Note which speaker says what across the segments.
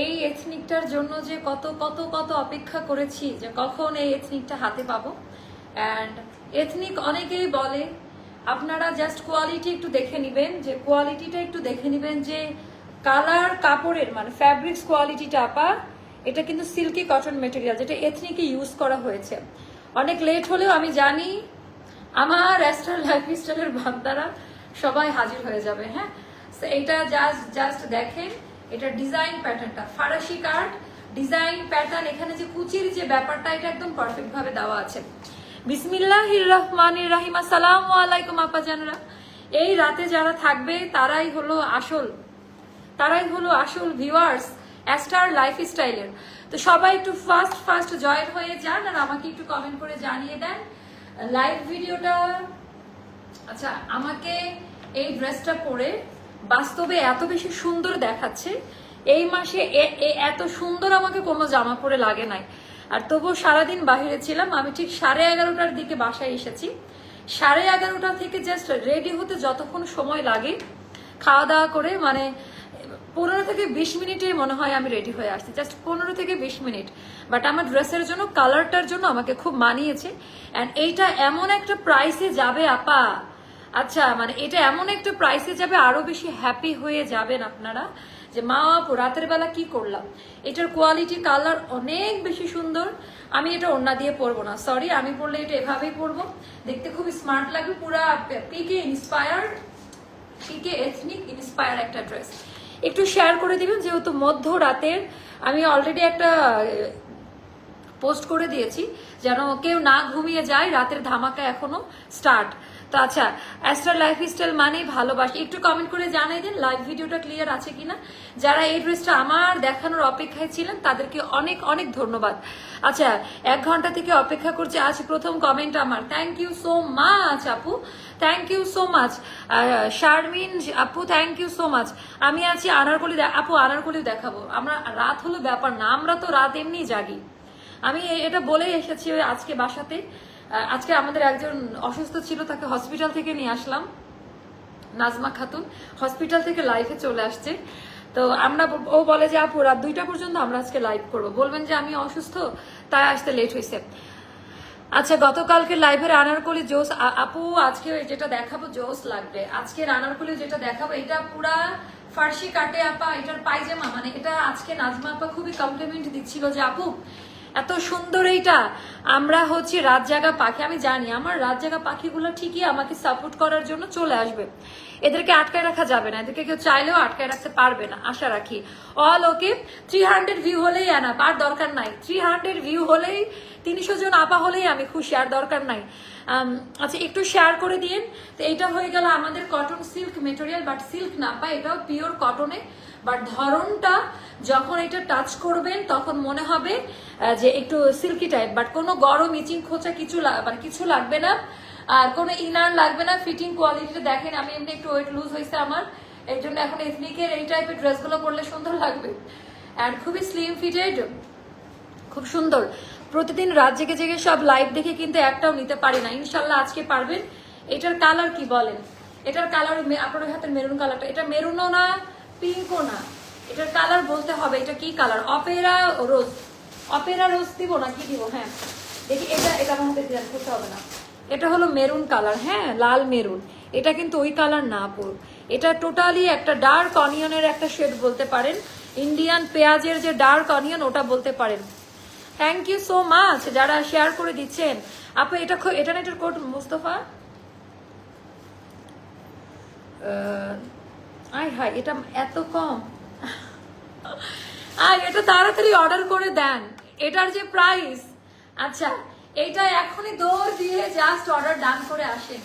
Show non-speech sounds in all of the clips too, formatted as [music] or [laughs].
Speaker 1: এই এথনিকটার জন্য যে কত কত কত অপেক্ষা করেছি যে কখন এই এথনিকটা হাতে পাবো। অ্যান্ড এথনিক অনেকেই বলে, আপনারা জাস্ট কোয়ালিটি একটু দেখে নেবেন, যে কোয়ালিটিটা একটু দেখে নেবেন যে কালার কাপড়ের মানে ফ্যাব্রিক্স কোয়ালিটিটা আপা, এটা কিন্তু সিল্কি কটন মেটেরিয়াল যেটা এথনিকে ইউজ করা হয়েছে। অনেক লেট হলেও আমি জানি, আমার অ্যাস্ট্রাল লাইফ স্টাইলের বান্দারা সবাই হাজির হয়ে যাবে হ্যাঁ? এইটা জাস্ট জাস্ট দেখেন। এটা ডিজাইন প্যাটার্নটা ফারাসি কার্ড ডিজাইন প্যাটার্ন এখানে যে কুচির যে ব্যাপারটা, এটা একদম পারফেক্ট ভাবে দেওয়া আছে। বিসমিল্লাহির রহমানির রাহিম, আসসালামু আলাইকুম আপা জানরা। এই রাতে যারা থাকবে, তারাই হলো আসল, তারাই হলো আসল ভিউয়ার্স অ্যাস্টার লাইফ স্টাইলের তো সবাই একটু ফার্স্ট ফার্স্ট জয়েন হয়ে যান, আর আমাকে একটু কমেন্ট করে জানিয়ে দেন। লাইভ ভিডিওটা আচ্ছা আমাকে এই ড্রেসটা পরে বাস্তবে এত বেশি সুন্দর দেখাচ্ছে, এই মাসে এত সুন্দর আমাকে কোনো জামা পরে লাগে নাই। আর তবুও সারাদিন বাহিরে ছিলাম, আমি ঠিক সাড়ে এগারোটার দিকে বাসায় এসেছি। সাড়ে এগারোটা থেকে জাস্ট রেডি হতে যতক্ষণ সময় লাগে, খাওয়া দাওয়া করে মানে পনেরো থেকে বিশ মিনিটে মনে হয় আমি রেডি হয়ে আসছি জাস্ট পনেরো থেকে বিশ মিনিট। বাট আমার ড্রেসের জন্য কালারটার জন্য আমাকে খুব মানিয়েছে। অ্যান্ড এইটা এমন একটা প্রাইসে যাবে, আপা। আচ্ছা মানে এটা এমন একটা প্রাইসে যাবে, আরও বেশি হ্যাপি হয়ে যাবেন আপনারা, যে মা আপু রাতের বেলা কি করলাম? এটার কোয়ালিটি কালার অনেক বেশি সুন্দর। আমি এটা ওন্না দিয়ে পরবো না। সরি আমি পরলে এটা এভাবেই পরবো। দেখতে খুব স্মার্ট লাগবে, পুরা পিকে ইন্সপায়ার্ড পিকে এথনিক ইন্সপায়ার একটা ড্রেস একটু শেয়ার করে দিবেন, যেহেতু মধ্য রাতের আমি অলরেডি একটা পোস্ট করে দিয়েছি, যেন কেউ না ঘুমিয়ে যায়, রাতের ধামাকা এখনও স্টার্ট। তো আচ্ছা অ্যাস্ট্রা লাইফ স্টাইল মানেই ভালোবাসি। একটু কমেন্ট করে জানাই দিন লাইভ ভিডিওটা ক্লিয়ার আছে কিনা? যারা এই ড্রেসটা আমার দেখানোর অপেক্ষায় ছিলেন, তাদেরকে অনেক অনেক ধন্যবাদ। আচ্ছা এক ঘণ্টা থেকে অপেক্ষা করছি। আজ প্রথম কমেন্ট আমার। থ্যাংক ইউ সো মাচ আপু। Thank you so much Sharmin আপু থ্যাংক ইউ সো মাচ আমি আছি আনারকলি আপু, আনারকলিও দেখাবো। আমরা, রাত হলো ব্যাপার না, আমরা তো রাত এমনি জাগি। আমি এটা বলে এসেছি আজকে বাসাতে। আজকে আমাদের একজন অসুস্থ ছিল, তাকে হসপিটাল থেকে নিয়ে আসলাম, নাজমা খাতুন। হসপিটাল থেকে লাইফে চলে আসছে। তো আমরা ও বলে যে, আপু, রাত দুইটা পর্যন্ত আমরা আজকে লাইভ করব। বলবেন যে, আমি অসুস্থ, তাই আসতে লেট হয়েছে আচ্ছা গতকালকে লাইভের আনারকলি জোস আপু, আজকে যেটা দেখাবো, জোস লাগবে। আজকের আনারকলি যেটা দেখাবো, এটা পুরা ফার্সি কাটে আপা, এটার পায়জামা। মানে এটা আজকে নাজমা আপা খুবই কমপ্লিমেন্ট দিচ্ছিল যে, আপু এত সুন্দর এইটা। আমরা হচ্ছে রাত জাগা পাখি। আমি জানি, আমার রাত জাগা পাখিগুলো ঠিকই আমাকে সাপোর্ট করার জন্য চলে আসবে। এদেরকে আটকায় রাখা যাবে না, এদেরকে কেউ চাইলেও আটকায় রাখতে পারবে না, আশা রাখি। All okay three hundred view হলেই আনা আর দরকার নাই। থ্রি হান্ড্রেড ভিউ হলেই, তিনশো জন আপা হলেই আমি খুশি, আর দরকার নাই। আচ্ছা একটু শেয়ার করে দিন তো এইটা হয়ে গেল আমাদের cotton silk material but silk না পা এটাও পিওর কটনে বাট ধরনটা যখন এটা টাচ করবেন, তখন মনে হবে যে একটু সিল্কি টাইপ বাট কোনো গরম ইচিং খোঁচা কিছু মানে কিছু লাগবে না। আর কোনো ইনার লাগবে না ফিটিং কোয়ালিটিটা দেখেন, আমি এমনি একটু ওয়েট লুজ হয়েছে আমার। এর জন্য এখন এথনিকের এই টাইপের ড্রেসগুলো পরলে সুন্দর লাগবে। অ্যান্ড খুবই স্লিম ফিটেড খুব সুন্দর। প্রতিদিন রাত জেগে জেগে সব লাইভ দেখে কিন্তু একটাও নিতে পারি না। ইনশাল্লাহ আজকে পারবেন। এটার কালার কি বলেন? এটার কালার আপনার হাতের মেরুন কালারটা এটা মেরুনও না পিঙ্কও না। এটার কালার বলতে হবে, এটা কি colour opera rose opera rose দিব না, কি দিব? হ্যাঁ। দেখি, এটা এটা আমার হাতে দেওয়া করতে হবে না। এটা হলো মেরুন কালার হ্যাঁ লাল মেরুন এটা কিন্তু ওই কালার না পুরো এটা টোটালি একটা ডার্ক অনিয়নের একটা শেড বলতে পারেন। ইন্ডিয়ান পেঁয়াজের যে ডার্ক অনিয়ন ওটা বলতে পারেন। থ্যাংক ইউ সো মাচ যারা শেয়ার করে দিচ্ছেন। আপু, এটা এটা না এটার কোড মুস্তফা? আয় হায়, এটা এত কম। আর এটা তাড়াতাড়ি অর্ডার করে দেন। এটার যে প্রাইস আচ্ছা এটা এখনই দৌড় দিয়ে জাস্ট অর্ডার ডান করে আসেন।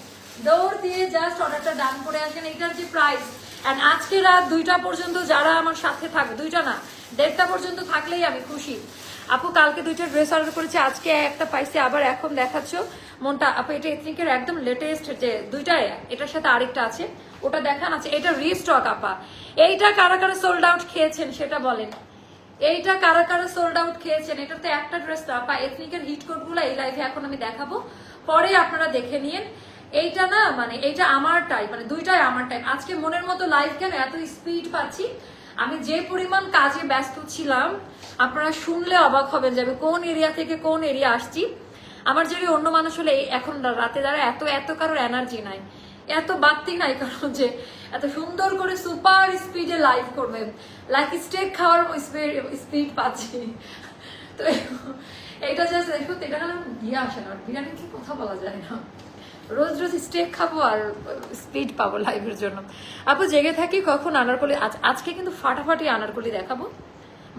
Speaker 1: দৌড় দিয়ে জাস্ট অর্ডারটা ডান করে আসেন, এটার যে প্রাইস এন্ড আজকে রাত দুইটা পর্যন্ত যারা আমার সাথে থাকবে দুইটা না, দেড়টা পর্যন্ত থাকলেই আমি খুশি। আপু, কালকে দুইটা ড্রেস অর্ডার করেছি, আজকে একটা পাইছি, আবার এখন দেখাচ্ছ। মনটা, আপু, এটা এথনিকের একদম লেটেস্ট যে দুইটাই, এটার সাথে আরেকটা আছে। ওটা দেখান আছে এটা রিস্টক আপা। এইটা কারা কারা সোল্ড আউট খেয়েছেন সেটা বলেন। এইটা কারা কারা সোল্ড আউট খেয়েছেন এটা তো একটা ড্রেস না, আপা এথনিকের হিট কোডগুলো এই লাইভে এখন আমি দেখাবো। পরে আপনারা দেখে নিন। এইটা না মানে এইটা আমার টাইপ মানে দুইটাই আমার টাইপ আজকে মনের মতো লাইভ কেন এত স্পিড পাচ্ছি? আমি যে পরিমাণ কাজে ব্যস্ত ছিলাম আপনারা শুনলে অবাক হবেন যে আমি কোন এরিয়া থেকে কোন এরিয়া আসছি। আমার যদি অন্য মানুষ হলে এখন রাতে দ্বারা এত এত কারোর এনার্জি নাই, এত বাড়তি নাই কারণ যে এত সুন্দর করে সুপার স্পিডে লাইভ করবে। লাইক স্টেক খাওয়ার স্পিড পাচ্ছি। তো এটা জাস্ট দেখো এটা হলো ইয়ে আসে না। বিরিয়ানি কি কথা বলা যায় না? রোজ রোজ স্টেক খাব আর স্পিড পাবো লাইভের জন্য। আপু, জেগে থাকি কখন আনারকলি? আজ- আজকে কিন্তু ফাটাফাটি আনারকলি দেখাবো।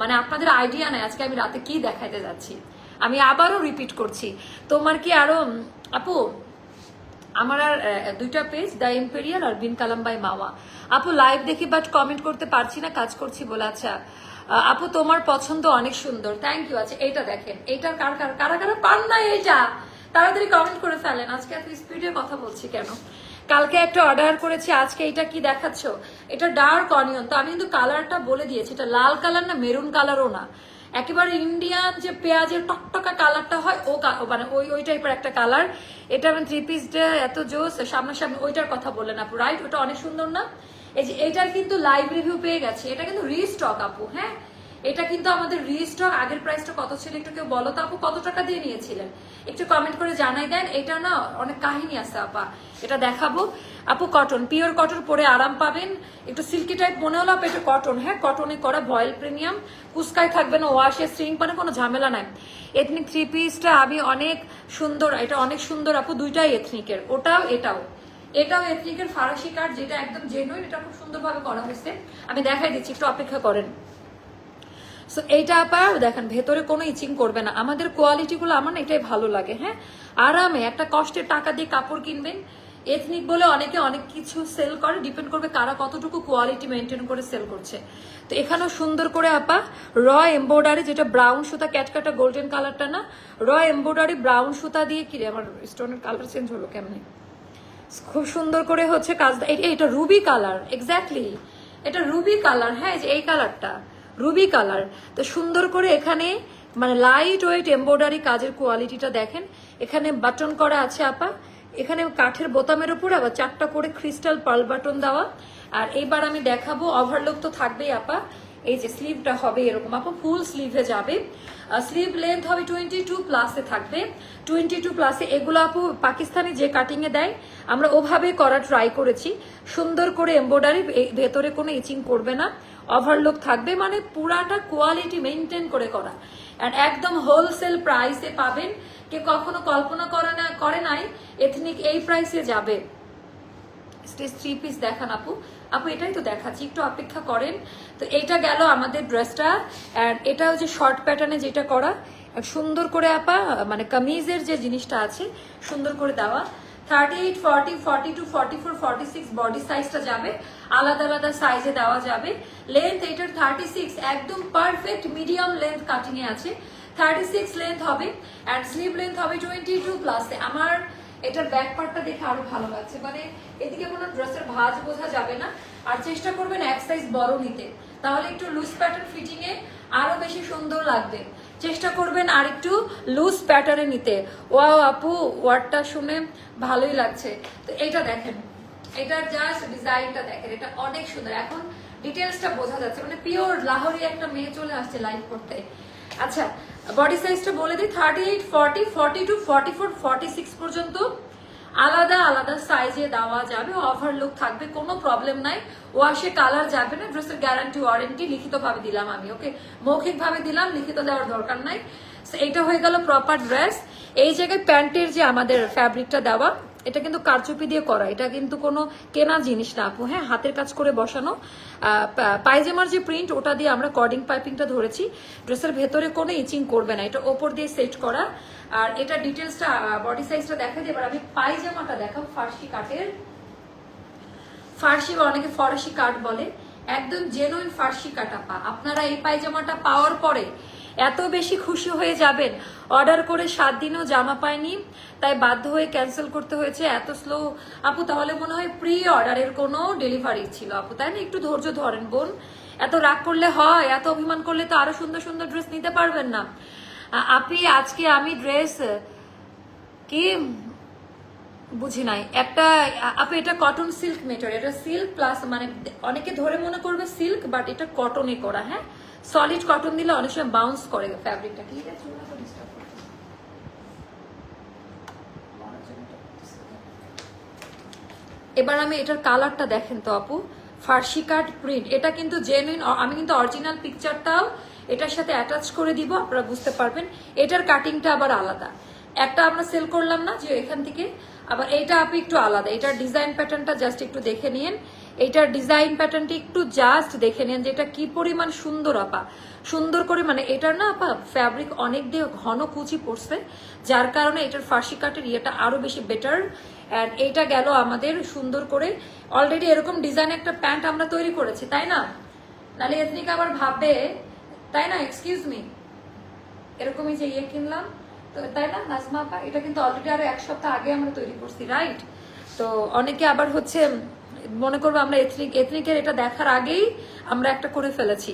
Speaker 1: মানে আপনাদের আইডিয়া নাই, আজকে আমি রাতে কি দেখাইতে যাচ্ছি? আমি আবারও রিপিট করছি। তোমার কি আরও আপু, আমার আর দুইটা পেজ দ্য ইম্পেরিয়াল আর বিন কালাম বাই মাওয়া আপু লাইভ দেখি বাট কমেন্ট করতে পারছি না, কাজ করছি বলে। আচ্ছা আপু, তোমার পছন্দ অনেক সুন্দর। থ্যাংক ইউ আচ্ছা এইটা দেখেন। এইটার কার কার, কারা কারা পান না এইটা? তাড়াতাড়ি কমেন্ট করে ফেলেন। আজকে এত স্পিডে কথা বলছি কেন? কালকে একটা অর্ডার করেছি, আজকে এটা কি দেখাচ্ছ? এটা ডার্ক অনিয়ন তো আমি কিন্তু কালারটা বলে দিয়েছি। এটা লাল কালার না মেরুন কালারও না। একেবারে ইন্ডিয়ান যে পেঁয়াজের টকটকা কালারটা হয়, ও মানে ওই ওই টাইপের একটা কালার এটা আমি থ্রি পিস এত জোস, সামনাসামনি ওইটার কথা বললেন আপু রাইট ওটা অনেক সুন্দর না? এই যে এটার কিন্তু লাইভ রিভিউ পেয়ে গেছে। এটা কিন্তু রিস্টক আপু হ্যাঁ? এটা কিন্তু আমাদের রিস্টক আগের প্রাইসটা কত ছিল একটু কেউ বলো? তো আপু কত টাকা দিয়ে নিয়েছিলেন? একটু কমেন্ট করে জানাই দেন। এটা না অনেক কাহিনী আছে, আপা। এটা দেখাবো। আপু কটন পিওর কটন পরে আরাম পাবেন। একটু সিল্কি টাইপ মনে হলো এটা কটন হ্যাঁ কটনে করা ভয়েল প্রিমিয়াম কুস্কায় থাকবে না ওয়াশে স্ট্রিং পানে কোনো ঝামেলা নাই। এথনিক থ্রি পিসটা আমি অনেক সুন্দর, এটা অনেক সুন্দর আপু, দুইটাই এথনিকের ওটাও, এটাও। এটাও এথনিকের ফারাসি কার্ড যেটা একদম জেনুইন এটা খুব সুন্দরভাবে করা হয়েছে। আমি দেখাই দিচ্ছি, একটু অপেক্ষা করেন। সো এইটা আপা দেখেন, ভেতরে কোনো ইচিং করবে না। আমাদের কোয়ালিটিগুলো আমার না এটাই ভালো লাগে হ্যাঁ? আরামে একটা কষ্টের টাকা দিয়ে কাপড় কিনবেন এথনিক বলে অনেকে অনেক কিছু সেল করে ডিপেন্ড করবে কারা কতটুকু কোয়ালিটি মেনটেন করে সেল করছে। তো এখানেও সুন্দর করে আপা র এম্ব্রয়ডারি যেটা ব্রাউন সুতা ক্যাটকাটা গোল্ডেন কালারটা না র এম্ব্রয়ডারি ব্রাউন সুতা দিয়ে কি আমার স্টোনের কালার চেঞ্জ হলো কেমনে? খুব সুন্দর করে হচ্ছে কাজ এই- এটা রুবি কালার এক্স্যাক্টলি এটা রুবি কালার হ্যাঁ যে এই কালারটা রুবি কালার তো সুন্দর করে এখানে মানে লাইট ওয়েট এমব্রয়ডারি কাজের কোয়ালিটিটা দেখেন। এখানে বাটন করা আছে আপা। এখানে কাঠের বোতামের উপরে আবার চারটা করে ক্রিস্টাল পার্ল বাটন দেওয়া। আর এইবার আমি দেখাবো ওভারলোক তো থাকবেই আপা। এই যে স্লিভটা হবে এরকম। আপা ফুল স্লিভে যাবে। স্লিভ লেন্থ হবে টোয়েন্টি টু প্লাসে থাকবে। টোয়েন্টি টু প্লাসে এগুলো আপু পাকিস্তানি যে কাটিং এ দেয়, আমরা ওভাবে করা ট্রাই করেছি। সুন্দর করে এমব্রয়ডারি ভেতরে কোনো ইচিং করবে না। ওভারলোক থাকবে মানে পুরাটা কোয়ালিটি মেনটেন করে করা। অ্যান্ড একদম হোলসেল প্রাইসে পাবেন। কে কখনো কল্পনা করে না, করে নাই এথনিক এই প্রাইসে যাবে। স্টেজ থ্রি পিস দেখান আপু। আপু, এটাই তো দেখাচ্ছি, একটু অপেক্ষা করেন। তো এটা গেল আমাদের ড্রেসটা অ্যান্ড এটা হচ্ছে শর্ট প্যাটার্নে যেটা করা। সুন্দর করে আপা মানে কামিজের যে জিনিসটা আছে, সুন্দর করে দেওয়া। Thirty eight forty forty two forty four forty six body সাইজটা যাবে। আলাদা আলাদা সাইজে দেওয়া যাবে। লেন্থ থার্টি সিক্স একদম পারফেক্ট মিডিয়াম লেন্থ কাটিং এ আছে। থার্টি সিক্স লেন্থ হবে অ্যান্ড স্লিভ লেন্থ হবে টোয়েন্টি টু আমার এটার ব্যাক পার্টটা দেখে আরও ভালো লাগছে। মানে এদিকে কোনো ড্রেসের ভাঁজ বোঝা যাবে না। আর চেষ্টা করবেন এক সাইজ বড় নিতে। তাহলে একটু লুজ প্যাটার্ন ফিটিং এ আরও বেশি সুন্দর লাগবে। চেষ্টা করবেন আর একটু লুজ প্যাটারে নিতে। ওয়াও আপু ওয়ার্ডটা শুনে ভালোই লাগছে। তো এটা দেখেন। এটার জাস্ট ডিজাইনটা দেখেন। এটা অনেক সুন্দর। এখন ডিটেলসটা বোঝা যাচ্ছে। মানে পিওর লাহোরি একটা মেয়ে চলে আসছে লাইভ করতে। আচ্ছা বডি সাইজটা বলে দিই। Thirty eight forty forty two forty four forty six পর্যন্ত আলাদা আলাদা সাইজে দেওয়া যাবে ওভারলুক থাকবে, কোনো প্রবলেম নাই। ওয়াশে কালার যাবে না ড্রেসের গ্যারান্টি ওয়ারেন্টি লিখিতভাবে দিলাম আমি ওকে মৌখিকভাবে দিলাম, লিখিত দেওয়ার দরকার নাই। এটা হয়ে গেল প্রপার ড্রেস এই জায়গায় প্যান্টের যে আমাদের ফ্যাব্রিকটা দেওয়া এটা কিন্তু কারচুপি দিয়ে করা, এটা কিন্তু কোনো কেনা জিনিস না আপু হ্যাঁ হাতের কাজ করে বসানো। পায়জামার যে প্রিন্ট ওটা দিয়ে আমরা কর্ডিং পাইপিংটা ধরেছি। ড্রেসের ভেতরে কোনো ইচিং করবে না, এটা ওপর দিয়ে সেট করা। আর এটা ডিটেলসটা বডি সাইজটা দেখা দিয়ে আমি পায়জামাটা দেখাবো ফার্সি কাটের ফার্সি বা অনেকে ফরাসি কাট বলে। একদম জেনুইন ফার্সি কাটা পা আপনারা এই পায়জামাটা পাওয়ার পরে এত বেশি খুশি হয়ে যাবেন? অর্ডার করে সাত দিনও জামা পায়নি, তাই বাধ্য হয়ে ক্যান্সেল করতে হয়েছে এত স্লো আপু, তাহলে মনে হয় প্রি অর্ডারের কোনো ডেলিভারি ছিল আপু, তাই না? একটু ধৈর্য ধরেন বোন। এত রাগ করলে হয়, এত অভিমান করলে তো আরও সুন্দর সুন্দর ড্রেস নিতে পারবেন না। আপনি আজকে আমি ড্রেস কি? বুঝি নাই। একটা, আপু, এটা কটন সিল্ক মেটার এটা সিল্ক প্লাস মানে অনেকে ধরে মনে করবে সিল্ক বাট এটা কটনে করা হ্যাঁ? সলিড কটন দিলে অনেক সময় বাউন্স করে ফ্যাব্রিকটা ঠিক আছে? এবার আমি এটার কালারটা দেখেন তো আপু। ফার্সি কাট প্রিন্ট এটা কিন্তু জেনুইন আমি কিন্তু অরিজিনাল পিকচারটাও এটার সাথে অ্যাটাচ করে দিব, আপনারা বুঝতে পারবেন। এটার কাটিংটা আবার আলাদা। একটা আমরা সেল করলাম না, যে এখান থেকে। আবার এইটা আপনি একটু আলাদা। এটার ডিজাইন প্যাটার্নটা জাস্ট একটু দেখে নিন এইটার ডিজাইন প্যাটার্নটি একটু জাস্ট দেখে নেন যে এটা কি পরিমাণ সুন্দর, আপা। সুন্দর করে মানে এটার না, আপা ফ্যাব্রিক অনেক দিয়ে ঘন কুচি পড়ছে, যার কারণে এটার ফার্সি কাটের ইয়েটা আরও বেশি বেটার অ্যান্ড এইটা গেল আমাদের সুন্দর করে। অলরেডি এরকম ডিজাইন একটা প্যান্ট আমরা তৈরি করেছি, তাই না? নাহলে এথনিক আবার ভাববে তাই না? এক্সকিউজ মি এরকমই যে ইয়ে কিনলাম। তো তাই না, নাজমা আপা? এটা কিন্তু অলরেডি আরও এক সপ্তাহ আগে আমরা তৈরি করছি রাইট তো অনেকে আবার হচ্ছে মনে করব আমরা এথনিক এথনিকের এটা দেখার আগেই আমরা একটা করে ফেলেছি।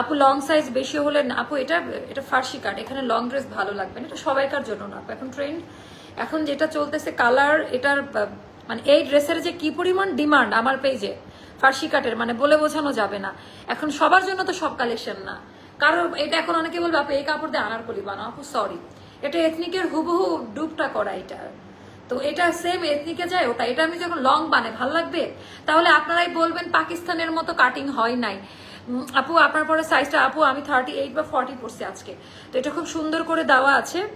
Speaker 1: আপু লং সাইজ বেশি হলে আপু এটা এটা ফার্সি কাট এখানে লং ড্রেস ভালো লাগবে না, এটা সবাইকার জন্য না আপু, এখন ট্রেন্ড এখন যেটা চলতেছে কালার এটার মানে এই ড্রেসের যে কি পরিমাণ ডিমান্ড আমার পেজে ফার্সি কাটের মানে বলে বোঝানো যাবে না। এখন সবার জন্য তো সব কালেকশন না। কারণ এটা এখন অনেকে বলবে, আপু এই কাপড় দিয়ে আনারকলি বানাও, আপু সরি এটা এথনিকের হুবহু ডুবটা করা এটা। তো এটা সেম এথনিকে যায় ওটা, এটা আমি যখন লং বানাই, ভালো লাগবে? তাহলে আপনারাই বলবেন পাকিস্তানের মতো কাটিং হয় নাই। আপু, আপনার পরে সাইজটা আপু, আমি থার্টি এইট বা ফর্টি পড়ছি আজকে। তো এটা খুব সুন্দর করে দেওয়া আছে।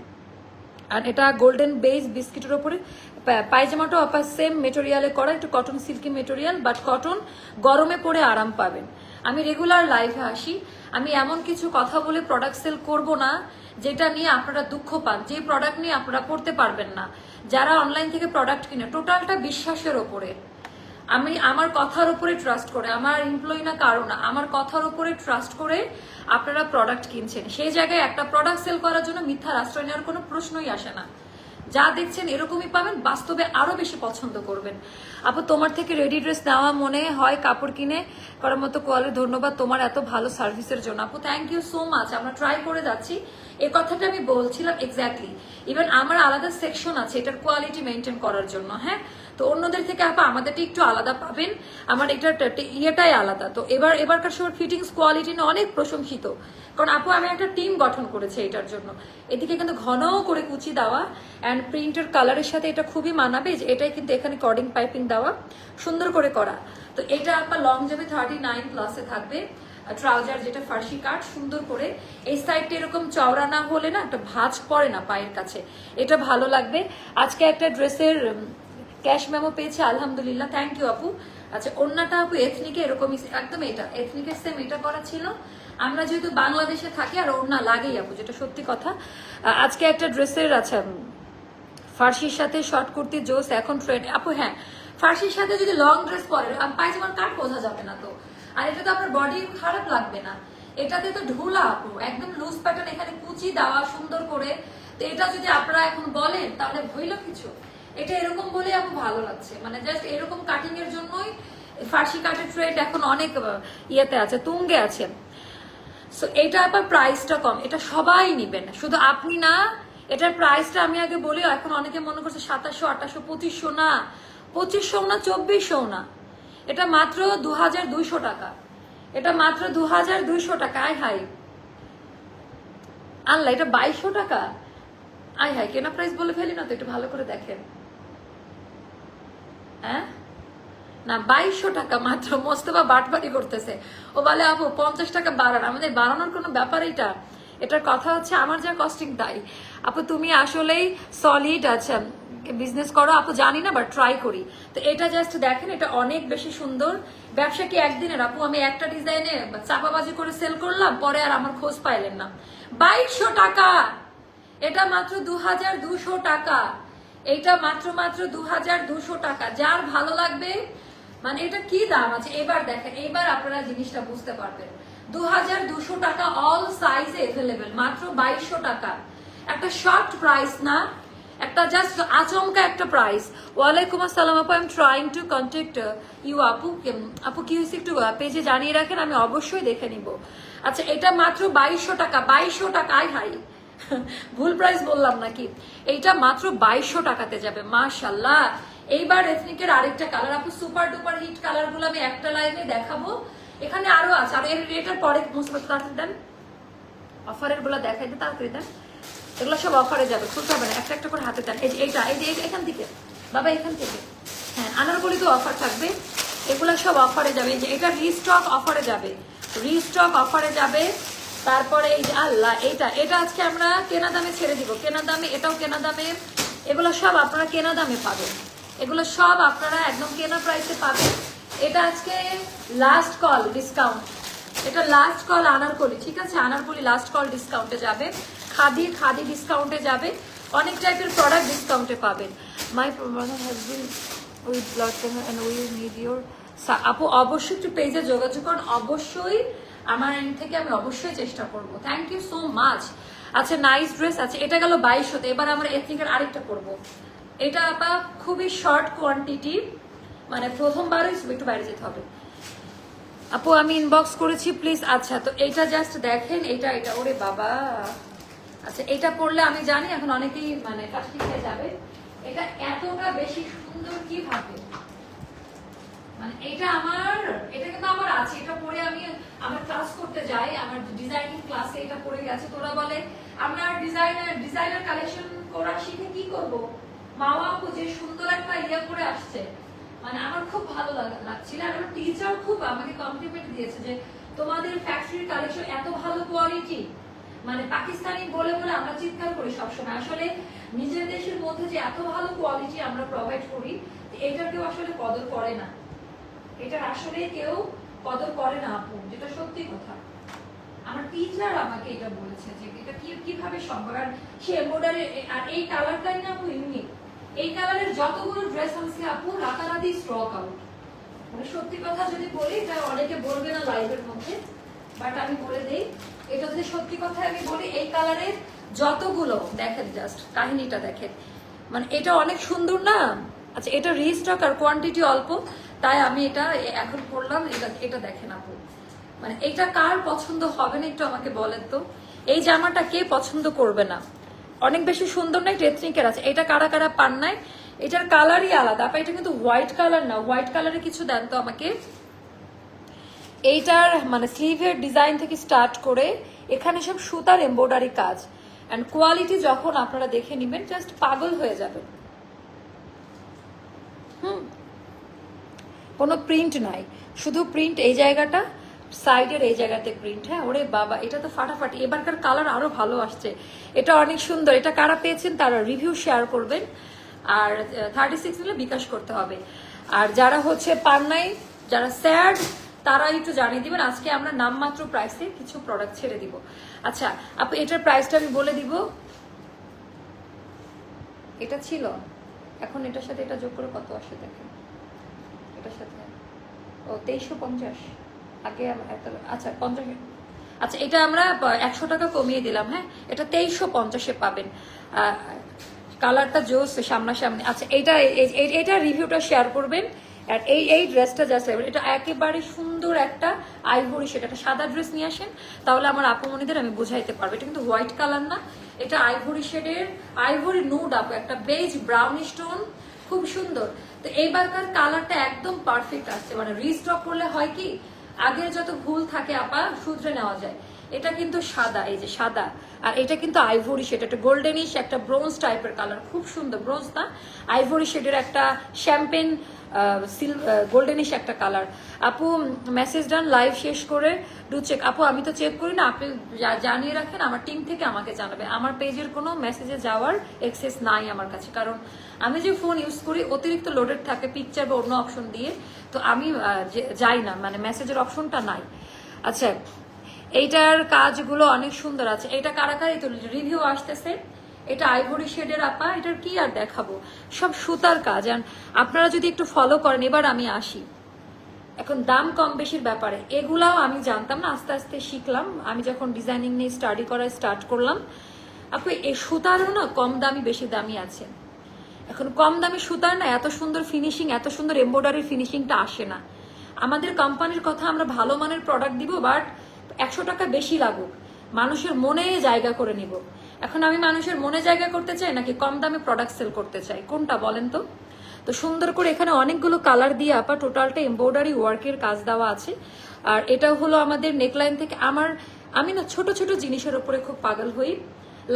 Speaker 1: আর এটা গোল্ডেন বেজ বিস্কিটের ওপরে। পা- পায়জামাটাও আপনার সেম মেটেরিয়ালে করা, একটু cotton silky material but cotton গরমে পরে আরাম পাবেন। আমি রেগুলার লাইভে আসি। আমি এমন কিছু কথা বলে প্রোডাক্ট সেল করব না যেটা নিয়ে আপনারা দুঃখ পান, যে প্রোডাক্ট নিয়ে আপনারা পড়তে পারবেন না, যারা অনলাইন থেকে প্রোডাক্ট কিনে টোটালটা বিশ্বাসের ওপরে। আমি আমার কথার উপরে ট্রাস্ট করে, আমার এমপ্লয়ি না কারও না, আমার কথার উপরে ট্রাস্ট করে আপনারা প্রোডাক্ট কিনছেন। সেই জায়গায় একটা প্রোডাক্ট সেল করার জন্য মিথ্যার আশ্রয় নেওয়ার কোনো প্রশ্নই আসে না। যা দেখছেন এরকমই পাবেন, বাস্তবে আরও বেশি পছন্দ করবেন। আপু, তোমার থেকে রেডি ড্রেস নেওয়া মনে হয়, কাপড় কিনে করার মতো কোয়ালিটি, ধন্যবাদ তোমার এত ভালো সার্ভিসের জন্য। আপু থ্যাংক ইউ সো মাচ আমরা ট্রাই করে যাচ্ছি। এই কথাটা আমি বলছিলাম এক্স্যাক্টলি ইভেন আমার আলাদা সেকশন আছে, এটার কোয়ালিটি মেনটেন করার জন্য হ্যাঁ? তো অন্যদের থেকে আপা, আমাদেরটা একটু আলাদা পাবেন। আমার এটা ইয়েটাই আলাদা। তো এবার এবারকার সময় ফিটিংস কোয়ালিটি নিয়ে অনেক প্রশংসিত। কারণ আপু, আমি একটা টিম গঠন করেছি এটার জন্য। এদিকে কিন্তু ঘন করে কুচি দেওয়া। অ্যান্ড প্রিন্টের কালারের সাথে এটা খুবই মানাবে যে এটাই কিন্তু এখানে কর্ডিং পাইপিং দেওয়া। সুন্দর করে করা। তো এটা আপনার লং যাবে থার্টি নাইন প্লাসে থাকবে। ট্রাউজার যেটা ফার্সি কাট সুন্দর করে এই সাইডটা এরকম চওড়া না হলে না একটা ভাঁজ পড়ে না পায়ের কাছে। এটা ভালো লাগবে। আজকে একটা ড্রেসের ক্যাশ মেমো পেয়েছে, আলহামদুলিল্লাহ। থ্যাংক ইউ আপু। আচ্ছা অন্যটা আপু এথনিকে এরকমই একদম এটা এথনিকের সেম এটা করা ছিল। আমরা যেহেতু বাংলাদেশে থাকি, আর ওড়না লাগেই আপু, যেটা সত্যি কথা। আজকে একটা ড্রেসের আচ্ছা ফার্সির সাথে শর্ট কুর্তি, জোস, এখন ট্রেন্ড আপু হ্যাঁ ফার্সির সাথে যদি লং ড্রেস পরে পায়জামার কাট বোঝা যাবে না তো। আর এটা তো আপনার বডি খারাপ লাগবে না। এটাতে তো ঢুলা আপু, একদম লুজ প্যাটার্ন এখানে কুচি দেওয়া সুন্দর করে। তো এটা যদি আপনারা এখন বলেন, তাহলে হইল কিছু? এটা এরকম বলে আপু ভালো লাগছে। মানে জাস্ট এরকম কাটিং এর জন্যই ফার্সি কাটের ট্রেন্ড এখন অনেক ইয়েতে আছে, তুঙ্গে আছে। সো এটা আবার প্রাইসটা কম। এটা সবাই নিবেন। শুধু আপনি না, এটার প্রাইসটা আমি আগে বলি এখন অনেকে মনে করছে সাতাশশো, আঠাশশো, পঁচিশশো না। পঁচিশশো না, চব্বিশশো না। এটা মাত্র দু হাজার দুইশো টাকা। এটা মাত্র দু হাজার দুইশো টাকা। আয় হাই আল্লাহ, এটা বাইশশো টাকা? আয় হাই কেনা প্রাইস বলে ফেলি না তো? একটু ভালো করে দেখেন। হ্যাঁ? না, বাইশশো টাকা মাত্র। মোস্তফা বাটবাড়ি করতেছে। ও বলে, আপু, পঞ্চাশ টাকা বাড়ান। আমাদের বাড়ানোর কোনো ব্যাপার এটা এটার কথা হচ্ছে আমার যা কস্টিং তাই। আপু, তুমি আসলেই সলিড আছে বিজনেস করো, আপু জানি না বাট ট্রাই করি। তো এটা জাস্ট দেখেন, এটা অনেক বেশি সুন্দর। ব্যবসা কি একদিনের? আপু, আমি একটা ডিজাইনে চাপাবাজি করে সেল করলাম, পরে আর আমার খোঁজ পাইলেন না। বাইশশো টাকা! এটা মাত্র দু হাজার দুশো টাকা। এটা মাত্র মাত্র দু হাজার দুশো টাকা। যার ভালো লাগবে মানে এটা কি দাম আছে? এবার দেখেন, এবার আপনারা জিনিসটা বুঝতে পারবেন। দু হাজার দুশো টাকা অল সাইজ এভেলেবেল মাত্র বাইশশো টাকা। একটা শর্ট প্রাইস না, একটা জাস্ট আচমকা একটা প্রাইস ওয়ালাইকুম আসসালাম আপু I am trying to contact you আপু আপু, কি হয়েছে একটু পেজে জানিয়ে রাখেন, আমি অবশ্যই দেখে নিব। আচ্ছা এটা মাত্র বাইশশো টাকা বাইশশো টাকা আই হাই [laughs] ভুল প্রাইস বললাম নাকি? এইটা মাত্র বাইশশো টাকাতে যাবে মাশাল্লাহ এইবার এথনিকের আরেকটা কালার আপু সুপার ডুপার হিট কালারগুলো আমি একটা লাইনে দেখাবো। এখানে আরও আছে। আর এর এটার পরে মুসবত তাড়াতাড়ি দেন। অফারেরগুলো দেখাই দিন তাড়াতাড়ি দেন। এগুলো সব অফারে যাবে, খুলতে হবে না। একটা একটা করে হাতে দেন। এই যে এইটা, এই যে এখান থেকে। বাবা, এখান থেকে। হ্যাঁ আনারগুলি তো অফার থাকবে। এগুলো সব অফারে যাবে। এই যে এটা রিস্টক অফারে যাবে। রিস্টক অফারে যাবে। তারপরে এই যে আল্লাহ এটা এটা আজকে আমরা কেনা দামে ছেড়ে দিব। কেনা দামে, এটাও কেনা দামে। এগুলো সব আপনারা কেনা দামে পাবেন। এগুলো সব আপনারা একদম কেনা প্রাইসে পাবেন। এটা আজকে লাস্ট কল ডিসকাউন্ট এটা লাস্ট কল আনারকলি, ঠিক আছে? আনারকলি লাস্ট কল ডিসকাউন্টে যাবে। খাদি খাদি ডিসকাউন্টে যাবে। অনেক টাইপের প্রোডাক্ট ডিসকাউন্টে পাবেন। My problem has been with blood and we need your আপু, অবশ্যই একটু পেজে যোগাযোগ করুন। অবশ্যই আমার এন্ড থেকে আমি অবশ্যই চেষ্টা করব। থ্যাংক ইউ সো মাচ আচ্ছা নাইস ড্রেস আছে। এটা গেল বাইশশোতে এবার আমরা এথনিকের আরেকটা করব এটা আপা খুবই শর্ট কোয়ান্টিটি মানে প্রথমবারই একটু বাইরে যেতে হবে। আপু, আমি ইনবক্স করেছি প্লিজ আচ্ছা তো এইটা জাস্ট দেখেন এটা এটা ওরে বাবা। আচ্ছা এটা পড়লে আমি জানি, এখন অনেকেই মানে কাশি খেয়ে যাবে। এটা এতটা বেশি সুন্দর কীভাবে? মানে এটা আমার, এটা কিন্তু আমার আছে, এটা পরে আমি আমার ক্লাস করতে যাই, আমার ডিজাইনিং ক্লাসে এটা পড়ে গেছে। তোরা বলে, আমরা ডিজাইনার ডিজাইনার কালেকশন করা শিখে কি করব? মামা আপু, যে সুন্দর একটা ইয়ে করে আসছে। মানে আমার খুব ভালো লাগ- লাগছিল। আর আমার টিচার খুব আমাকে কমপ্লিমেন্ট দিয়েছে যে তোমাদের ফ্যাক্টরির কালেকশন এত ভালো কোয়ালিটি মানে পাকিস্তানি বলে বলে আমরা চিৎকার করি সবসময়। আসলে নিজের দেশের মধ্যে যে এত ভালো কোয়ালিটি আমরা প্রোভাইড করি, এটা কেউ আসলে কদর করে না। এটা আসলে কেউ কদর করে না আপু, যেটা সত্যি কথা। আমার টিচার আমাকে এটা বলেছে যে এটা কীভাবে সম্ভব? আর সে এমব্রয়ডারি আর এই কালারটাই না আপু ইউনিক এই কালারের যতগুলো ড্রেস আছে আপু, রাতারাতি স্টক আউট মানে সত্যি কথা যদি বলি, এটা অনেকে বলবে না লাইভের মধ্যে বাট আমি বলে দেই, এটা যদি সত্যি কথা আমি বলি, এই কালারের যতগুলো, দেখেন জাস্ট কাহিনীটা দেখেন। মানে এটা অনেক সুন্দর না? আচ্ছা এটা রিস্টক আর কোয়ান্টিটি অল্প, তাই আমি এটা এখন করলাম, এটা এটা দেখেন আপু। মানে এটা কার পছন্দ হবে না, একটু আমাকে বলেন তো। এই জামাটা কে পছন্দ করবে না? অনেক বেশি সুন্দর নাই টেথনিকের আছে। এটা কারা কারা পান নাই? এটার কালারই আলাদা আপা এটা কিন্তু হোয়াইট কালার না। হোয়াইট কালারে কিছু দেন তো আমাকে। এইটার মানে স্লিভের ডিজাইন থেকে স্টার্ট করে এখানে সব সুতার এমব্রয়ডারি কাজ। অ্যান্ড কোয়ালিটি যখন আপনারা দেখে নেবেন জাস্ট পাগল হয়ে যাবেন। হুম। কোনো প্রিন্ট নাই। শুধু প্রিন্ট এই জায়গাটা সাইডের এই জায়গাতে প্রিন্ট হ্যাঁ? ওরে বাবা, এটা তো ফাটাফাটি। এবারকার কালার আরও ভালো আসছে। এটা অনেক সুন্দর। এটা কারা পেয়েছেন তারা রিভিউ শেয়ার করবেন। আর থার্টি সিক্স নিলে বিকাশ করতে হবে। আর যারা হচ্ছে পান নাই, যারা স্যাড তারা একটু জানিয়ে দিবেন। আজকে আমরা নামমাত্র প্রাইসে কিছু প্রোডাক্ট ছেড়ে দিব। আচ্ছা আপু, এটার প্রাইসটা আমি বলে দিব। এটা ছিল। এখন এটার সাথে এটা যোগ করে কত আসে দেখেন। এটার সাথে। ও, তেইশশো পঞ্চাশ। আগে আচ্ছা পঞ্চাশ আচ্ছা এটা আমরা একশো টাকা কমিয়ে দিলাম হ্যাঁ? এটা তেইশশো পঞ্চাশে পাবেন। কালারটা জোস সামনাসামনি। আচ্ছা এটা এই- রিভিউটা শেয়ার করবেন। আর এই এই ড্রেসটা জাস্ট এটা একেবারে সুন্দর একটা আইভরি সেটা একটা সাদা ড্রেস নিয়ে আসেন। তাহলে আমার আপুমনিদের আমি বুঝাইতে পারব। এটা কিন্তু হোয়াইট কালার না। এটা আইভরি শেডের আইভরি নুড আপু, একটা বেজ ব্রাউন স্টোন খুব সুন্দর। তো এইবারকার কালারটা একদম পারফেক্ট আসছে। মানে রিস্টক করলে হয় কি আগের যত ভুল থাকে আপা, শুধরে নেওয়া যায়। এটা কিন্তু সাদা, এই যে সাদা। আর এটা কিন্তু আইভরি শেড একটা গোল্ডেনিশ একটা ব্রোঞ্জ টাইপের কালার খুব সুন্দর ব্রোঞ্জ না? আইভরি শেডের একটা শ্যাম্পেন সিল গোল্ডেনিশ একটা কালার আপু মেসেজ ডান লাইভ শেষ করে ডু চেক আপু, আমি তো চেক করি না, আপনি জানিয়ে রাখেন, আমার টিম থেকে আমাকে জানাবে। আমার পেজের কোনো মেসেজে যাওয়ার এক্সেস নাই আমার কাছে। কারণ আমি যে ফোন ইউজ করি, অতিরিক্ত লোডেড থাকে পিকচার বা অন্য অপশন দিয়ে। তো আমি যাই না মানে মেসেজের অপশনটা নাই। আচ্ছা এইটার কাজগুলো অনেক সুন্দর আছে। এটা কারা কারা তো রিভিউ আসতেছে। এটা আইভরি শেডের আপা, এটার কি আর দেখাবো? সব সুতার কাজ। আর আপনারা যদি একটু ফলো করেন, এবার আমি আসি। এখন দাম কম বেশির ব্যাপারে। এগুলাও আমি জানতাম না, আস্তে আস্তে শিখলাম। আমি যখন ডিজাইনিং নিয়ে স্টাডি করা স্টার্ট করলাম, আপু এই সুতারও না কম দামি, বেশি দামি আছে। এখন কম দামি সুতার না, এত সুন্দর ফিনিশিং এত সুন্দর এমব্রয়ডারি ফিনিশিংটা আসে না। আমাদের কোম্পানির কথা আমরা ভালো মানের প্রোডাক্ট দিব বাট একশো টাকা বেশি লাগুক। মানুষের মনে জায়গা করে নিব। এখন আমি মানুষের মনে জায়গা করতে চাই, নাকি কম দামে প্রোডাক্ট সেল করতে চাই? কোনটা বলেন তো? তো সুন্দর করে এখানে অনেকগুলো কালার দিয়ে আপা টোটালটা এমব্রয়ডারি ওয়ার্কের কাজ দেওয়া আছে। আর এটা হলো আমাদের নেকলাইন থেকে। আমার, আমি না ছোট ছোট জিনিসের উপরে খুব পাগল হই।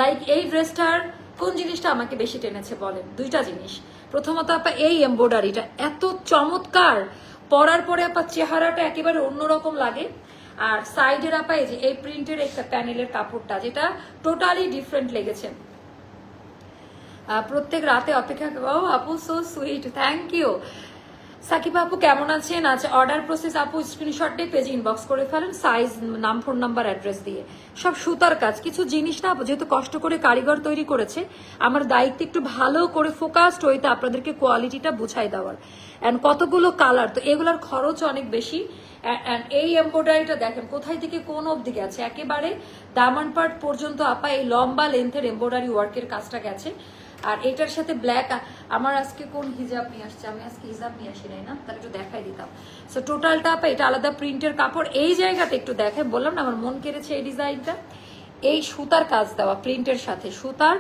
Speaker 1: লাইক এই ড্রেসটার কোন জিনিসটা আমাকে বেশি টেনেছে বলেন? দুইটা জিনিস। প্রথমত আপা, এই এমব্রয়ডারিটা এত চমৎকার। পরার পরে আপা, চেহারাটা একেবারে অন্যরকম লাগে। আর সাইডের আপা, এই যে এই প্রিন্টের একটা প্যানেলের কাপড়টা, যেটা টোটালি ডিফারেন্ট লেগেছে। প্রত্যেক রাতে অপেক্ষা ও আপু so sweet thank you Sakib আপু কেমন আছেন? আচ্ছা অর্ডার প্রসেস আপু স্ক্রিনশট দিয়ে পেজে ইনবক্স করে ফেলেন সাইজ নাম ফোন নাম্বার অ্যাড্রেস দিয়ে। সব সুতার কাজ। কিছু জিনিস না যেহেতু কষ্ট করে কারিগর তৈরি করেছে, আমার দায়িত্ব একটু ভালো করে ফোকাসড হইতে আপনাদেরকে কোয়ালিটিটা বুঝাই দেওয়ার। অ্যান্ড কতগুলো কালার তো এগুলোর খরচ অনেক বেশি। অ্যান্ড এই এমব্রয়ডারিটা দেখেন, কোথায় থেকে কোন অবধি গেছে? একেবারে দামান পার্ট পর্যন্ত আপা এই লম্বা লেন্থের এমব্রয়ডারি ওয়ার্কের কাজটা গেছে। আর এটার সাথে ব্ল্যাক আমার আজকে কোন হিজাব নিয়ে আসছে? আমি আজকে হিজাব নিয়ে আসি নাই না? তাহলে একটু দেখাই দিতাম। সো টোটালটা এটা আলাদা প্রিন্টের কাপড়। এই জায়গাতে একটু দেখাই। বললাম না, আমার মন কেড়েছে এই ডিজাইনটা। এই সুতার কাজ দেওয়া প্রিন্টের সাথে। সুতার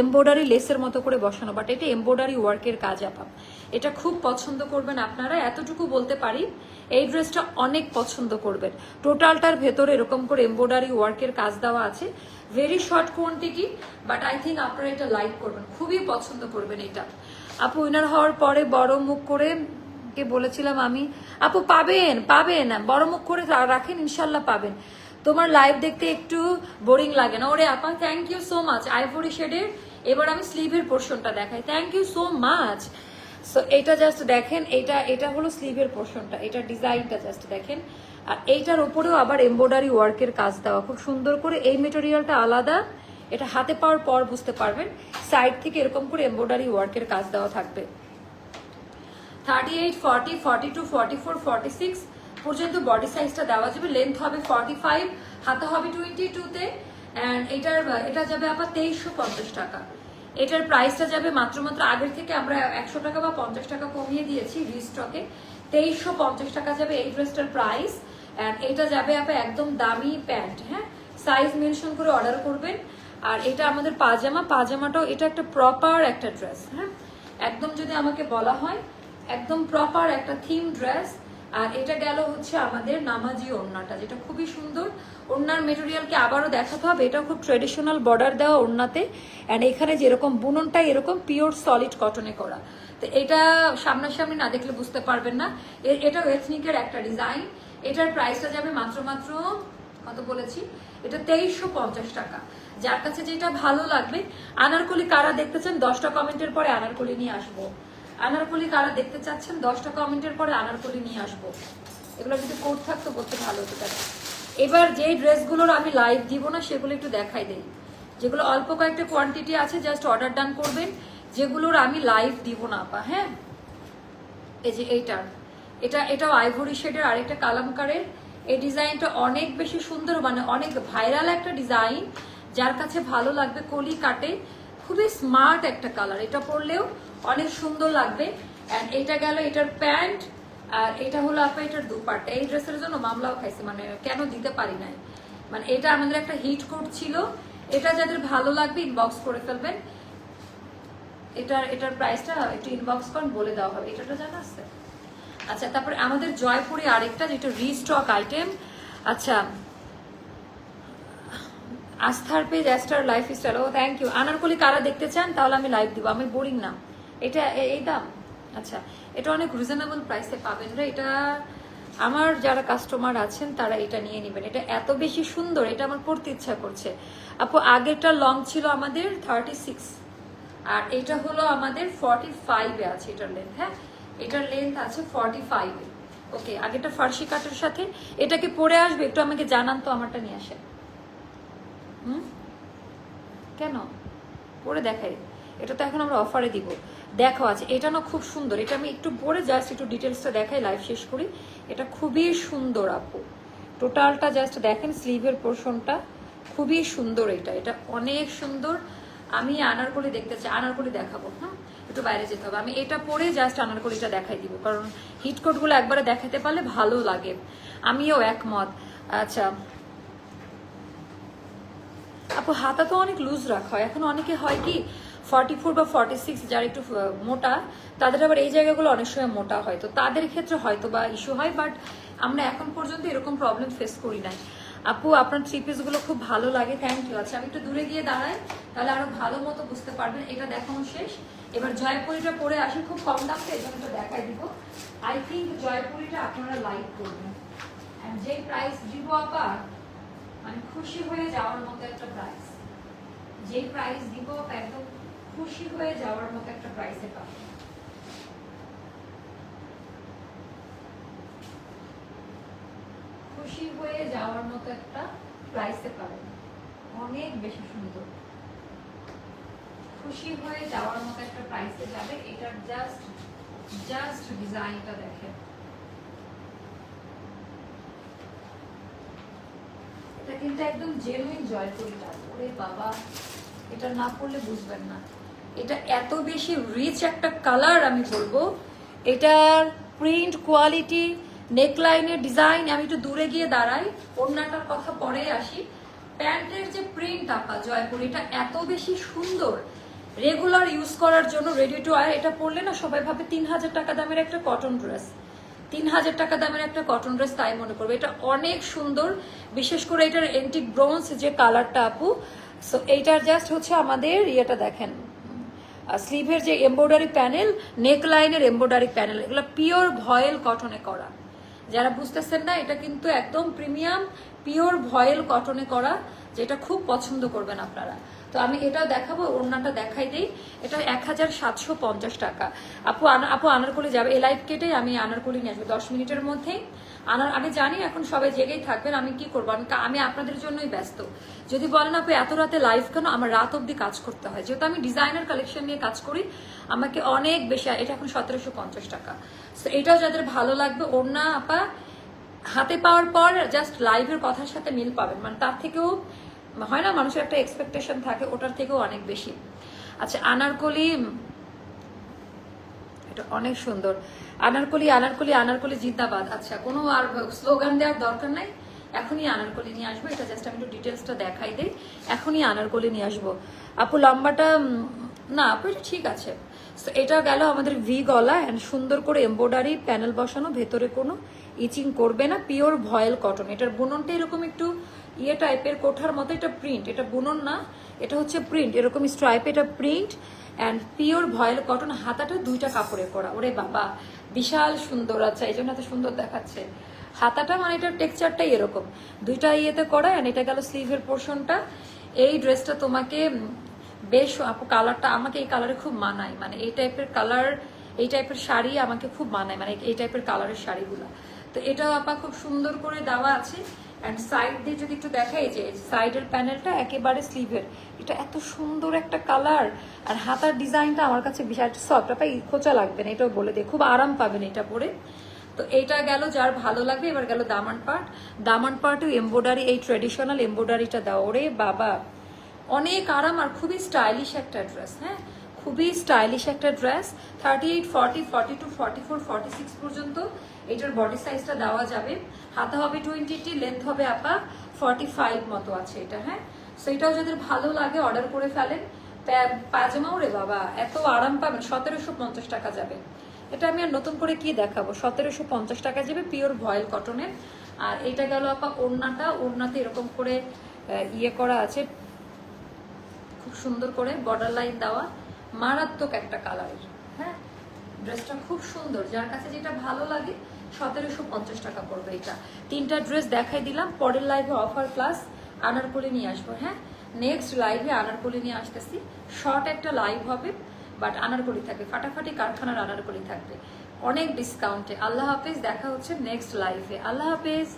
Speaker 1: এমব্রয়ডারি লেসের মতো করে বসানো বাট এটা এমব্রয়ডারি ওয়ার্কের কাজ আপা। এটা খুব পছন্দ করবেন আপনারা, এতটুকু বলতে পারি। এই ড্রেসটা অনেক পছন্দ করবেন। টোটালটার ভেতরে এরকম করে এমব্রয়ডারি ওয়ার্কের কাজ দেওয়া আছে। Very short quantity but I think আপনারা এটা লাইক করবেন। খুবই পছন্দ করবেন এটা। আপু উইনার হওয়ার পরে বড় মুখ করে কে বলেছিলাম আমি? আপু, পাবেন পাবেন। বড় মুখ করে রাখেন, ইনশাল্লাহ পাবেন। তোমার লাইভ দেখতে একটু বোরিং লাগে না। ওরে আপা thank you so much ivory শেডের এবার আমি স্লিভের পোর্শনটা দেখাই। Thank you so much so এটা জাস্ট দেখেন, এটা এটা হলো স্লিভের পোর্শনটা এটা ডিজাইনটা জাস্ট দেখেন। আর এইটার উপরেও আবার এমব্রয়ডারি ওয়ার্কের কাজ দেওয়া। খুব সুন্দর করে এই মেটেরিয়ালটা আলাদা। এটা হাতে পাওয়ার পর বুঝতে পারবেন সাইড থেকে এরকম করে এমব্রয়ডারি ওয়ার্কের কাজ দেওয়া থাকবে। Thirty eight forty forty two forty four forty six পর্যন্ত বডি সাইজটা দেওয়া যাবে। লেন্থ হবে ফর্টি ফাইভ হাতে হবে টোয়েন্টি টুতে অ্যান্ড এটার, এটা যাবে আবার তেইশশো পঞ্চাশ টাকা। এটার প্রাইসটা যাবে মাত্র মাত্র আগের থেকে আমরা একশো টাকা বা পঞ্চাশ টাকা কমিয়ে দিয়েছি রিস্টকে তেইশশো পঞ্চাশ টাকা যাবে এই ড্রেসটার প্রাইস অ্যান্ড এটা যাবে আপনার একদম দামি প্যান্ট হ্যাঁ? সাইজ মেনশন করে অর্ডার করবেন। আর এটা আমাদের পাজামা। পাজামাটাও এটা একটা প্রপার একটা ড্রেস হ্যাঁ? একদম যদি আমাকে বলা হয়, একদম প্রপার একটা থিম ড্রেস আর এটা গেল হচ্ছে আমাদের নামাজি ওড়নাটা, যেটা খুবই সুন্দর। ওড়নার মেটেরিয়ালকে আবারও দেখাতে হবে। এটা খুব ট্রেডিশনাল বর্ডার দেওয়া ওড়নাতে। অ্যান্ড এখানে যেরকম বুননটা, এরকম পিওর সলিড কটনে করা। তো এটা সামনাসামনি না দেখলে বুঝতে পারবেন না। এটাও এথনিকের একটা ডিজাইন এটার প্রাইসটা যাবে মাত্র মাত্র, কত বলেছি? এটা তেইশশো পঞ্চাশ টাকা। যার কাছে যেটা ভালো লাগবে, আনারকলি কারা দেখতে চান, দশটা কমেন্টের পরে আনারকলি নিয়ে আসব। আনারকলি কারা দেখতে চাচ্ছেন, দশটা কমেন্টের পরে আনারকলি নিয়ে আসব। এগুলো যদি কোড থাকতো বলতে ভালো হতো তাহলে এবার যেই ড্রেসগুলোর আমি লাইভ দিব না, সেগুলো একটু দেখাই দেই। যেগুলো অল্প কয়েকটা কোয়ান্টিটি আছে জাস্ট অর্ডার ডান করবেন। যেগুলোর আমি লাইভ দিব না আপা হ্যাঁ? এই যে এইটার। এটা, এটাও আইভরি শেডের আরেকটা কালামকারের এই ডিজাইনটা অনেক বেশি সুন্দর মানে অনেক ভাইরাল একটা ডিজাইন। যার কাছে ভালো লাগবে কলি কাটে। খুবই স্মার্ট একটা কালার এটা পরলেও অনেক সুন্দর লাগবে। অ্যান্ড এটা গেল এটার প্যান্ট, আর এটা হলো আপনার এটার দুপাট্টা। এই ড্রেসের জন্য মামলাও খাইছে মানে কেন দিতে পারি নাই। মানে এটা আমাদের একটা হিট কোড ছিল। এটা যাদের ভালো লাগবে ইনবক্স করে ফেলবেন। এটার এটার প্রাইসটা একটু ইনবক্স করেন বলে দেওয়া হবে। এটাটা জানা আছে? আচ্ছা তারপরে আমাদের জয়পুরে আরেকটা, যেটা রিস্টক আইটেম আচ্ছা আস্থার পেজ অ্যাস্টার লাইফ স্টাইল ও থ্যাংক ইউ আনারকলি কারা দেখতে চান, তাহলে আমি লাইভ দিব, আমি বোরিং না। এটা এই দাম আচ্ছা এটা অনেক রিজনেবল প্রাইসে পাবেন রে, এটা আমার যারা কাস্টমার আছেন, তারা এটা নিয়ে নেবেন। এটা এত বেশি সুন্দর, এটা আমার পড়তে ইচ্ছা করছে। আপু, আগেরটা লং ছিল আমাদের থার্টি সিক্স আর এটা হলো আমাদের ফর্টি ফাইভে আছে এটার লেন্থ হ্যাঁ? এটার লেন্থ আছে ফর্টি ফাইভে ওকে আগেটা ফার্সি কাটের সাথে এটাকে পরে আসবে, একটু আমাকে জানান তো আমারটা নিয়ে আসে হুম? কেন? পরে দেখাই। এটা তো এখন আমরা অফারে দিব। দেখো আছে এটা না খুব সুন্দর। এটা আমি একটু পরে জাস্ট একটু ডিটেলসটা দেখাই লাইভ শেষ করি। এটা খুবই সুন্দর আপু। টোটালটা জাস্ট দেখেন স্লিভের পোর্শনটা খুবই সুন্দর এটা। এটা অনেক সুন্দর। আমি আনারকলি দেখতে চাই, আনারকলি দেখাবো হ্যাঁ একটু বাইরে যেতে হবে। আমি এটা পরে জাস্ট আনারকলিটা দেখাই দিব, কারণ হিট কোটগুলো একবারে দেখাতে পারলে ভালো লাগে। আমিও একমত। আচ্ছা। আপু, হাতা তো অনেক লুজ রাখা হয়। এখন অনেকে হয় কি ফর্টি ফোর বা ফর্টি সিক্স যারা একটু মোটা, তাদের আবার এই জায়গাগুলো অনেক সময় মোটা হয়। তো তাদের ক্ষেত্রে হয়তো বা ইস্যু হয় বাট আমরা এখন পর্যন্ত এরকম প্রবলেম ফেস করি নাই। আপু, আপনার থ্রি পিসগুলো খুব ভালো লাগে থ্যাংক ইউ আচ্ছা আমি একটু দূরে গিয়ে দাঁড়াই, তাহলে আরও ভালো মতো বুঝতে পারবেন, এটা দেখানো শেষ। এবার জয়পুরিটা পরে আসি খুব কম দাম তো এই জন্য দেখাই দিব। আই থিঙ্ক জয়পুরিটা আপনারা লাইক করবেন। যে প্রাইস দিব আপা মানে খুশি হয়ে যাওয়ার মতো একটা প্রাইস যে প্রাইস দিব একদম খুশি হয়ে যাওয়ার মতো একটা প্রাইসে পাবেন। খুশি হয়ে যাওয়ার মতো একটা প্রাইসে পাবেন। অনেক বেশি সুন্দর। খুশি হয়ে যাওয়ার মতো একটা প্রাইসে যাবে। এটার জাস্ট জাস্ট ডিজাইনটা দেখেন। এটা কিন্তু একদম জেনুইন জয়পুরিটা। ওরে বাবা, এটা না পড়লে বুঝবেন না। এটা এত বেশি রিচ একটা কালার আমি বলব। এটার প্রিন্ট কোয়ালিটি নেকলাইনের ডিজাইন, আমি একটু দূরে গিয়ে দাঁড়াই, ওড়নাটার কথা পরে আসি। প্যান্টের যে প্রিন্ট আপা, জয়পুর, এটা এত বেশি সুন্দর। রেগুলার ইউজ করার জন্য রেডি টু আয় এটা পরলে না সবাই ভাবে তিন হাজার টাকা দামের একটা কটন ড্রেস তিন হাজার টাকা দামের একটা কটন ড্রেস তাই মনে করবে। এটা অনেক সুন্দর, বিশেষ করে এটার এন্টিক ব্রোঞ্জ যে কালারটা আপু সো এইটার জাস্ট হচ্ছে আমাদের ইয়েটা দেখেন। স্লিভের যে এমব্রয়ডারি প্যানেল নেক লাইনের এমব্রয়ডারি প্যানেল এগুলো পিওর ভয়েল কটনে করা। যারা বুঝতেছেন না, এটা কিন্তু একদম প্রিমিয়াম, পিওর ভয়েল কটনে করা, যেটা খুব পছন্দ করবেন আপনারা। তো আমি এটাও দেখাবো ওড়নাটা দেখাই দিই। এটা এক হাজার সাতশো পঞ্চাশ টাকা। আপু আপু আনারকলি যাবে। এই লাইভ কেটে আমি আনারকলি নিয়ে আসব দশ মিনিটের মধ্যেই। আনার, আমি জানি এখন সবাই জেগেই থাকবেন, আমি কি করব? আমি আমি আপনাদের জন্যই ব্যস্ত। যদি বলেন আপু এত রাতে লাইভ কেন? আমার রাত অবধি কাজ করতে হয়। যেহেতু আমি ডিজাইনার কালেকশন নিয়ে কাজ করি, আমাকে অনেক বেশি, এটা এখন সতেরোশো পঞ্চাশ টাকা। তো এটাও যাদের ভালো লাগবে ওড়না আপা, হাতে পাওয়ার পর জাস্ট লাইভের কথার সাথে মিল পাবেন। মানে তার থেকেও হয় না, মানুষের একটা এক্সপেকটেশন থাকে, ওটার থেকেও অনেক বেশি। আচ্ছা আনারকলি, এটা অনেক সুন্দর। আনারকলি আনারকলি আনারকলি জিন্দাবাদ। আচ্ছা কোনো আর স্লোগান দেওয়ার দরকার নাই। এখনই আনারকলি নিয়ে আসব, এটা জাস্ট আমি একটু ডিটেলসটা দেখাই দিই। এখনই আনারকলি নিয়ে আসব। আপু, লম্বাটা না, আপু, এটা ঠিক আছে। So, এটা গেল আমাদের ভি গলা অ্যান্ড সুন্দর করে এমব্রয়ডারি প্যানেল বসানো ভেতরে কোনো ইচিং করবে না পিওর ভয়েল কটন এটার বুননটা এরকম একটু ইয়ে টাইপের কোঠার মতো এটা প্রিন্ট এটা বুনন না এটা হচ্ছে প্রিন্ট এরকম স্ট্রাইপ এটা print and pure voile cotton হাতাটা দুইটা কাপড়ে করা ওরে বাবা বিশাল সুন্দর। আচ্ছা এই জন্য এত সুন্দর দেখাচ্ছে। হাতাটা মানে এটার টেক্সচারটাই এরকম। দুইটা ইয়েতে করা অ্যান্ড এটা গেল স্লিভের পোর্শনটা এই ড্রেসটা তোমাকে বেশ, আপু কালারটা আমাকে এই কালারে খুব মানায়। মানে এই টাইপের কালার এই টাইপের শাড়ি আমাকে খুব মানায়। মানে এই টাইপের কালারের শাড়িগুলো। তো এটাও আপা খুব সুন্দর করে দেওয়া আছে। অ্যান্ড সাইড দিয়ে যদি একটু দেখাই যে সাইডের প্যানেলটা একেবারে স্লিভের এটা এত সুন্দর একটা কালার আর হাতার ডিজাইনটা আমার কাছে বিশাল সফট আপা খোঁচা লাগবে না, এটাও বলে দে। খুব আরাম পাবেন এটা পরে। তো এটা গেল যার ভালো লাগবে, এবার গেল দামান পার্ট দামান পার্টও এমব্রয়ডারি এই ট্রেডিশনাল এমব্রয়ডারিটা দাও। ওরে বাবা! অনেক আরাম আর খুবই স্টাইলিশ একটা ড্রেস হ্যাঁ? খুবই স্টাইলিশ একটা dress thirty eight forty forty two forty four forty six পর্যন্ত এটার বডি সাইজটা দেওয়া যাবে। হাতে হবে টোয়েন্টি লেন্থ হবে আপা ফর্টি ফাইভ মতো আছে এটা হ্যাঁ? সো এটাও যাদের ভালো লাগে অর্ডার করে ফেলেন। পাজামাও রে বাবা, এত আরাম পাবেন, সতেরোশো পঞ্চাশ টাকা যাবে। এটা আমি আর নতুন করে কি দেখাবো? সতেরোশো পঞ্চাশ টাকা যাবে পিওর ভয়েল কটনের আর এটা গেল আপা ওড়নাটা, ওড়নাতে এরকম করে ইয়ে করা আছে খুব সুন্দর করে বর্ডার লাইন দেওয়া মারাত্মক একটা কালারের হ্যাঁ? ড্রেসটা খুব সুন্দর, যার কাছে যেটা ভালো লাগে, সতেরোশো পঞ্চাশ টাকা পড়বে এটা। তিনটা ড্রেস দেখাই দিলাম, পরের লাইভে অফার প্লাস আনারকলি নিয়ে আসব হ্যাঁ? নেক্সট লাইভে আনারকলি নিয়ে আসতেছি। শর্ট একটা লাইভ হবে বাট আনারকলি থাকবে। ফাটাফাটি কারখানার আনারকলি থাকবে। অনেক ডিসকাউন্টে আল্লাহ হাফেজ, দেখা হচ্ছে নেক্সট লাইভে আল্লাহ হাফেজ!